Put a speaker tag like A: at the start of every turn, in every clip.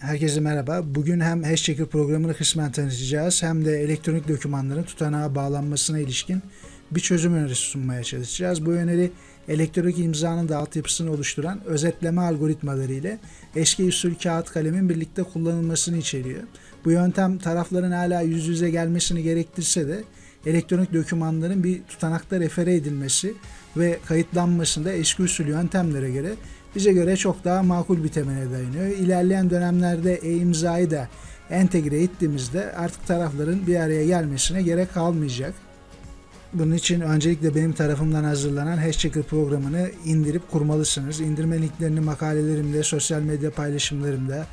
A: Herkese merhaba. Bugün hem Hashchecker programını kısmen tanıtacağız hem de elektronik dokümanların tutanağa bağlanmasına ilişkin bir çözüm önerisi sunmaya çalışacağız. Bu öneri elektronik imzanın da altyapısını oluşturan özetleme algoritmaları ile eski usul kağıt kalemin birlikte kullanılmasını içeriyor. Bu yöntem tarafların hala yüz yüze gelmesini gerektirse de elektronik dokümanların bir tutanakta refere edilmesi ve kayıtlanmasında eski usul yöntemlere göre bize göre çok daha makul bir temele dayanıyor. İlerleyen dönemlerde e-imzayı da entegre ettiğimizde artık tarafların bir araya gelmesine gerek kalmayacak. Bunun için öncelikle benim tarafımdan hazırlanan Hashchecker programını indirip kurmalısınız. İndirme linklerini makalelerimde, sosyal medya paylaşımlarımda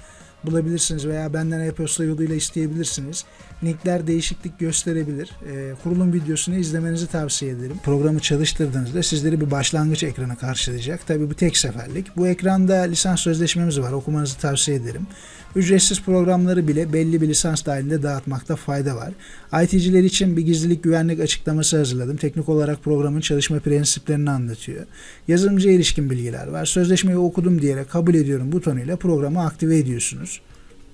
A: bulabilirsiniz veya benden e-posta yoluyla isteyebilirsiniz. Linkler değişiklik gösterebilir. Ee, kurulum videosunu izlemenizi tavsiye ederim. Programı çalıştırdığınızda sizleri bir başlangıç ekranı karşılayacak. Tabi bu tek seferlik. Bu ekranda lisans sözleşmemiz var. Okumanızı tavsiye ederim. Ücretsiz programları bile belli bir lisans dahilinde dağıtmakta fayda var. IT'ciler için bir gizlilik güvenlik açıklaması hazırladım. Teknik olarak programın çalışma prensiplerini anlatıyor. Yazılımcıya ilişkin bilgiler var. Sözleşmeyi okudum diyerek kabul ediyorum butonuyla programı aktive ediyorsunuz.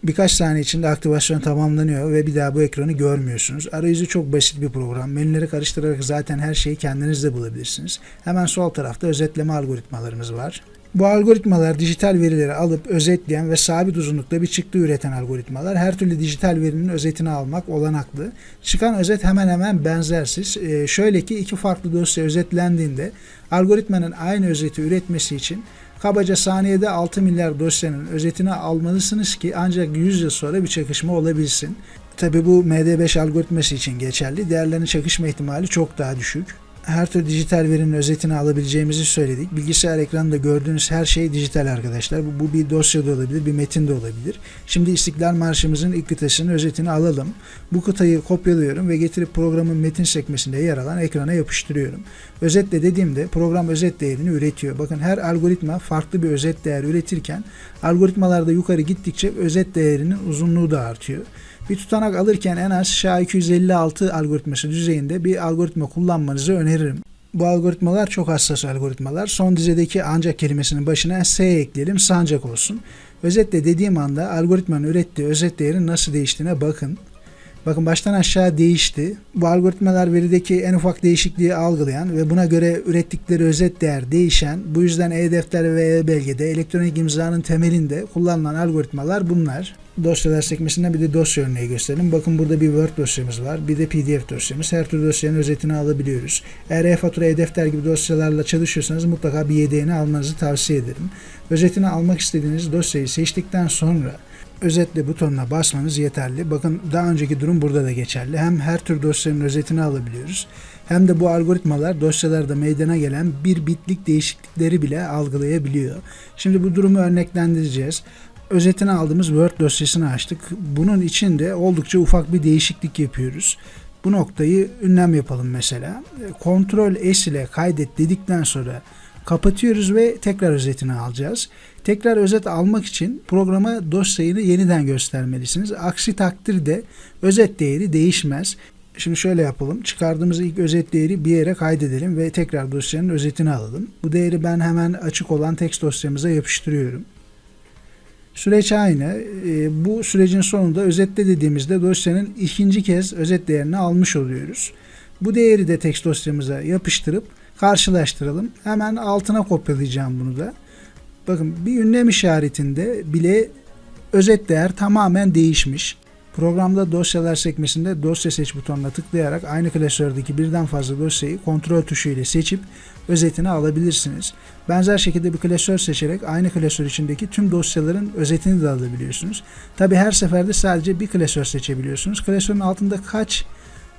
A: Birkaç saniye içinde aktivasyon tamamlanıyor ve bir daha bu ekranı görmüyorsunuz. Arayüzü çok basit bir program. Menüleri karıştırarak zaten her şeyi kendiniz de bulabilirsiniz. Hemen sol tarafta özetleme algoritmalarımız var. Bu algoritmalar dijital verileri alıp özetleyen ve sabit uzunlukta bir çıktı üreten algoritmalar. Her türlü dijital verinin özetini almak olanaklı. Çıkan özet hemen hemen benzersiz. Ee, şöyle ki iki farklı dosya özetlendiğinde algoritmanın aynı özeti üretmesi için kabaca saniyede 6 milyar dosyanın özetini almalısınız ki ancak 100 yıl sonra bir çakışma olabilsin. Tabi bu MD5 algoritması için geçerli. Değerlerin çakışma ihtimali çok daha düşük her tür dijital verinin özetini alabileceğimizi söyledik. Bilgisayar ekranında gördüğünüz her şey dijital arkadaşlar. Bu, bu bir dosya da olabilir, bir metin de olabilir. Şimdi İstiklal Marşımızın ilk kıtasının özetini alalım. Bu kıtayı kopyalıyorum ve getirip programın metin sekmesinde yer alan ekrana yapıştırıyorum. Özetle dediğimde program özet değerini üretiyor. Bakın her algoritma farklı bir özet değer üretirken algoritmalarda yukarı gittikçe özet değerinin uzunluğu da artıyor. Bir tutanak alırken en az SHA-256 algoritması düzeyinde bir algoritma kullanmanızı öneririm. Bu algoritmalar çok hassas algoritmalar. Son dizedeki ancak kelimesinin başına S ekleyelim sancak olsun. Özetle dediğim anda algoritmanın ürettiği özet değerin nasıl değiştiğine bakın. Bakın baştan aşağı değişti. Bu algoritmalar verideki en ufak değişikliği algılayan ve buna göre ürettikleri özet değer değişen, bu yüzden e-defter ve e-belgede elektronik imzanın temelinde kullanılan algoritmalar bunlar. Dosyalar sekmesinden bir de dosya örneği gösterelim. Bakın burada bir Word dosyamız var. Bir de PDF dosyamız. Her türlü dosyanın özetini alabiliyoruz. Eğer e-fatura, e-defter gibi dosyalarla çalışıyorsanız mutlaka bir yedeğini almanızı tavsiye ederim. Özetini almak istediğiniz dosyayı seçtikten sonra özetle butonuna basmanız yeterli. Bakın daha önceki durum burada da geçerli. Hem her tür dosyanın özetini alabiliyoruz. Hem de bu algoritmalar dosyalarda meydana gelen bir bitlik değişiklikleri bile algılayabiliyor. Şimdi bu durumu örneklendireceğiz. Özetini aldığımız Word dosyasını açtık. Bunun içinde oldukça ufak bir değişiklik yapıyoruz. Bu noktayı ünlem yapalım mesela. Ctrl S ile kaydet dedikten sonra kapatıyoruz ve tekrar özetini alacağız. Tekrar özet almak için programa dosyayı yeniden göstermelisiniz. Aksi takdirde özet değeri değişmez. Şimdi şöyle yapalım. Çıkardığımız ilk özet değeri bir yere kaydedelim ve tekrar dosyanın özetini alalım. Bu değeri ben hemen açık olan text dosyamıza yapıştırıyorum. Süreç aynı. E, bu sürecin sonunda özetle dediğimizde dosyanın ikinci kez özet değerini almış oluyoruz. Bu değeri de text dosyamıza yapıştırıp karşılaştıralım. Hemen altına kopyalayacağım bunu da. Bakın bir ünlem işaretinde bile özet değer tamamen değişmiş. Programda dosyalar sekmesinde dosya seç butonuna tıklayarak aynı klasördeki birden fazla dosyayı kontrol tuşu ile seçip özetini alabilirsiniz. Benzer şekilde bir klasör seçerek aynı klasör içindeki tüm dosyaların özetini de alabiliyorsunuz. Tabi her seferde sadece bir klasör seçebiliyorsunuz. Klasörün altında kaç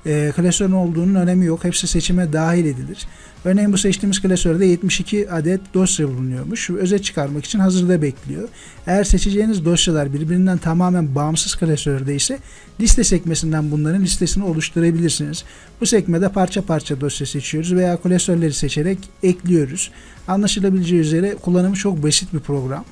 A: e, klasörün olduğunun önemi yok. Hepsi seçime dahil edilir. Örneğin bu seçtiğimiz klasörde 72 adet dosya bulunuyormuş. Özet çıkarmak için hazırda bekliyor. Eğer seçeceğiniz dosyalar birbirinden tamamen bağımsız klasörde ise liste sekmesinden bunların listesini oluşturabilirsiniz. Bu sekmede parça parça dosya seçiyoruz veya klasörleri seçerek ekliyoruz. Anlaşılabileceği üzere kullanımı çok basit bir program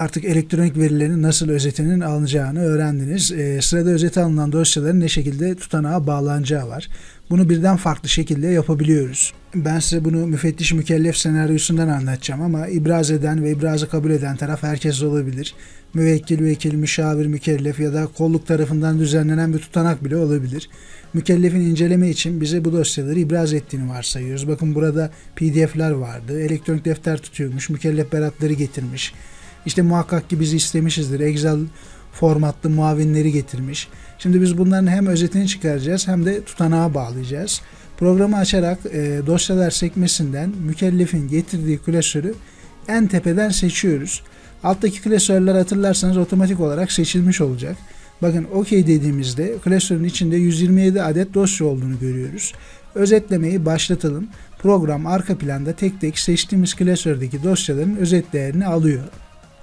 A: artık elektronik verilerin nasıl özetinin alınacağını öğrendiniz. E, sırada özeti alınan dosyaların ne şekilde tutanağa bağlanacağı var. bunu birden farklı şekilde yapabiliyoruz. Ben size bunu müfettiş mükellef senaryosundan anlatacağım ama ibraz eden ve ibrazı kabul eden taraf herkes olabilir. Müvekkil, vekil, müşavir, mükellef ya da kolluk tarafından düzenlenen bir tutanak bile olabilir. Mükellefin inceleme için bize bu dosyaları ibraz ettiğini varsayıyoruz. Bakın burada pdf'ler vardı. Elektronik defter tutuyormuş. Mükellef beratları getirmiş. İşte muhakkak ki bizi istemişizdir. Excel formatlı muavinleri getirmiş. Şimdi biz bunların hem özetini çıkaracağız hem de tutanağa bağlayacağız. Programı açarak e, dosyalar sekmesinden mükellefin getirdiği klasörü en tepeden seçiyoruz. Alttaki klasörler hatırlarsanız otomatik olarak seçilmiş olacak. Bakın OK dediğimizde klasörün içinde 127 adet dosya olduğunu görüyoruz. Özetlemeyi başlatalım. Program arka planda tek tek seçtiğimiz klasördeki dosyaların özet değerini alıyor.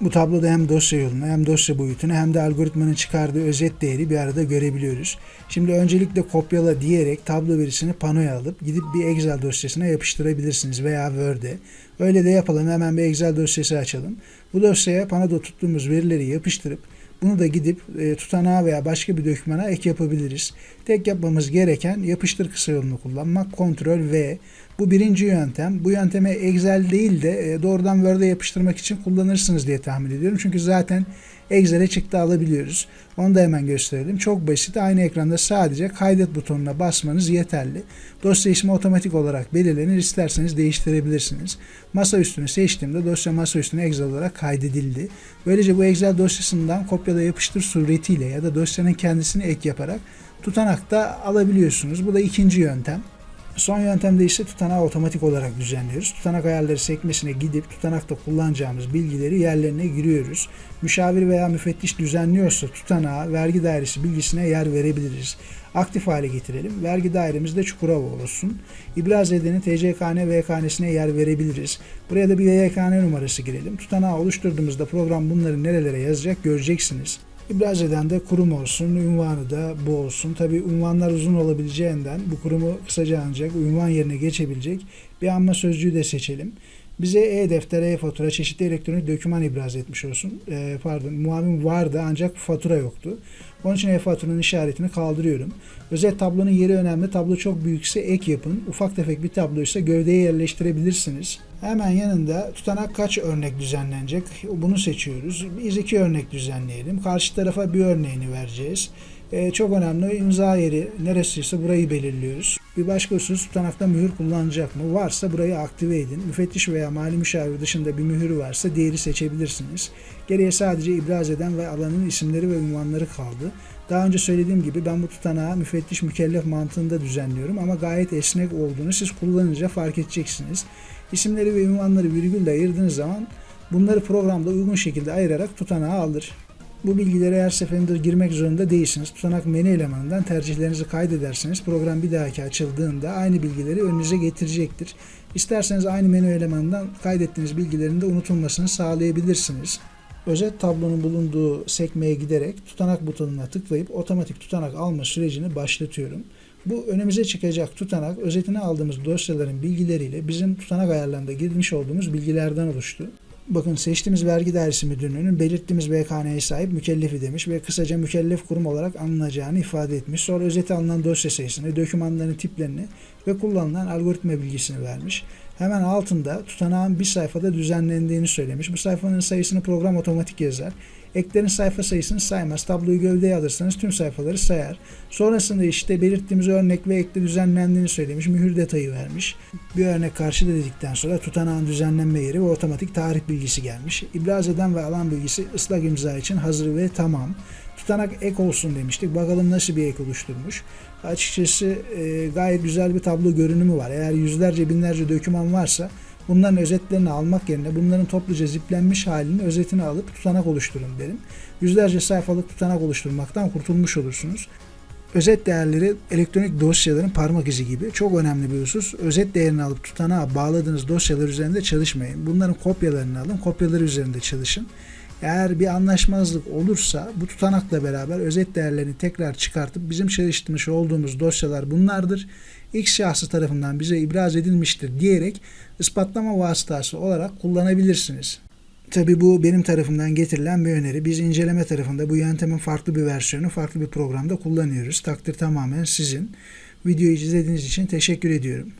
A: Bu tabloda hem dosya yolunu hem dosya boyutunu hem de algoritmanın çıkardığı özet değeri bir arada görebiliyoruz. Şimdi öncelikle kopyala diyerek tablo verisini panoya alıp gidip bir Excel dosyasına yapıştırabilirsiniz veya Word'e. Öyle de yapalım hemen bir Excel dosyası açalım. Bu dosyaya panoda tuttuğumuz verileri yapıştırıp bunu da gidip e, tutanağa veya başka bir dokümana ek yapabiliriz. Tek yapmamız gereken yapıştır kısa yolunu kullanmak. Ctrl V. Bu birinci yöntem. Bu yönteme Excel değil de e, doğrudan Word'e yapıştırmak için kullanırsınız diye tahmin ediyorum. Çünkü zaten Excel'e çıktı alabiliyoruz. Onu da hemen gösterelim. Çok basit. Aynı ekranda sadece kaydet butonuna basmanız yeterli. Dosya ismi otomatik olarak belirlenir. İsterseniz değiştirebilirsiniz. Masa üstünü seçtiğimde dosya masa üstüne Excel olarak kaydedildi. Böylece bu Excel dosyasından kopyala yapıştır suretiyle ya da dosyanın kendisini ek yaparak tutanakta alabiliyorsunuz. Bu da ikinci yöntem. Son yöntemde ise tutanağı otomatik olarak düzenliyoruz. Tutanak ayarları sekmesine gidip tutanakta kullanacağımız bilgileri yerlerine giriyoruz. Müşavir veya müfettiş düzenliyorsa tutanağa vergi dairesi bilgisine yer verebiliriz. Aktif hale getirelim. Vergi dairemiz de Çukurova olsun. İbraz edenin TCKN VKN'sine yer verebiliriz. Buraya da bir VKN numarası girelim. Tutanağı oluşturduğumuzda program bunları nerelere yazacak göreceksiniz. İbraz eden de kurum olsun, ünvanı da bu olsun. Tabi unvanlar uzun olabileceğinden bu kurumu kısaca ancak unvan yerine geçebilecek bir anma sözcüğü de seçelim. Bize e-defter, e-fatura, çeşitli elektronik doküman ibraz etmiş olsun. E, pardon, muavin vardı ancak fatura yoktu. Onun için e-faturanın işaretini kaldırıyorum. Özet tablonun yeri önemli. Tablo çok büyükse ek yapın. Ufak tefek bir tabloysa gövdeye yerleştirebilirsiniz. Hemen yanında tutanak kaç örnek düzenlenecek? Bunu seçiyoruz. Biz iki örnek düzenleyelim. Karşı tarafa bir örneğini vereceğiz. Ee, çok önemli imza yeri neresiyse burayı belirliyoruz. Bir başka husus tutanakta mühür kullanacak mı? Varsa burayı aktive edin. Müfettiş veya mali müşavir dışında bir mühürü varsa diğeri seçebilirsiniz. Geriye sadece ibraz eden ve alanın isimleri ve ünvanları kaldı. Daha önce söylediğim gibi ben bu tutanağı müfettiş mükellef mantığında düzenliyorum ama gayet esnek olduğunu siz kullanınca fark edeceksiniz. İsimleri ve ünvanları virgülle ayırdığınız zaman bunları programda uygun şekilde ayırarak tutanağı alır. Bu bilgileri her seferinde girmek zorunda değilsiniz. Tutanak menü elemanından tercihlerinizi kaydederseniz program bir dahaki açıldığında aynı bilgileri önünüze getirecektir. İsterseniz aynı menü elemanından kaydettiğiniz bilgilerin de unutulmasını sağlayabilirsiniz. Özet tablonun bulunduğu sekmeye giderek tutanak butonuna tıklayıp otomatik tutanak alma sürecini başlatıyorum. Bu önümüze çıkacak tutanak özetini aldığımız dosyaların bilgileriyle bizim tutanak ayarlarında girmiş olduğumuz bilgilerden oluştu. Bakın seçtiğimiz vergi dairesi müdürlüğünün belirttiğimiz VKN'ye sahip mükellefi demiş ve kısaca mükellef kurum olarak alınacağını ifade etmiş. Sonra özeti alınan dosya sayısını, dokümanların tiplerini ve kullanılan algoritma bilgisini vermiş. Hemen altında tutanağın bir sayfada düzenlendiğini söylemiş. Bu sayfanın sayısını program otomatik yazar. Eklerin sayfa sayısını saymaz. Tabloyu gövdeye alırsanız tüm sayfaları sayar. Sonrasında işte belirttiğimiz örnek ve ekle düzenlendiğini söylemiş. Mühür detayı vermiş. Bir örnek karşıda dedikten sonra tutanağın düzenlenme yeri ve otomatik tarih bilgisi gelmiş. İbraz eden ve alan bilgisi ıslak imza için hazır ve tamam. Tutanak ek olsun demiştik. Bakalım nasıl bir ek oluşturmuş. Açıkçası e, gayet güzel bir tablo görünümü var. Eğer yüzlerce binlerce doküman varsa bunların özetlerini almak yerine bunların topluca ziplenmiş halini özetini alıp tutanak oluşturun derim. Yüzlerce sayfalık tutanak oluşturmaktan kurtulmuş olursunuz. Özet değerleri elektronik dosyaların parmak izi gibi çok önemli bir husus. Özet değerini alıp tutanağa bağladığınız dosyalar üzerinde çalışmayın. Bunların kopyalarını alın, kopyaları üzerinde çalışın. Eğer bir anlaşmazlık olursa bu tutanakla beraber özet değerlerini tekrar çıkartıp bizim çalıştırmış olduğumuz dosyalar bunlardır. X şahsı tarafından bize ibraz edilmiştir diyerek ispatlama vasıtası olarak kullanabilirsiniz. Tabi bu benim tarafımdan getirilen bir öneri. Biz inceleme tarafında bu yöntemin farklı bir versiyonu, farklı bir programda kullanıyoruz. Takdir tamamen sizin. Videoyu izlediğiniz için teşekkür ediyorum.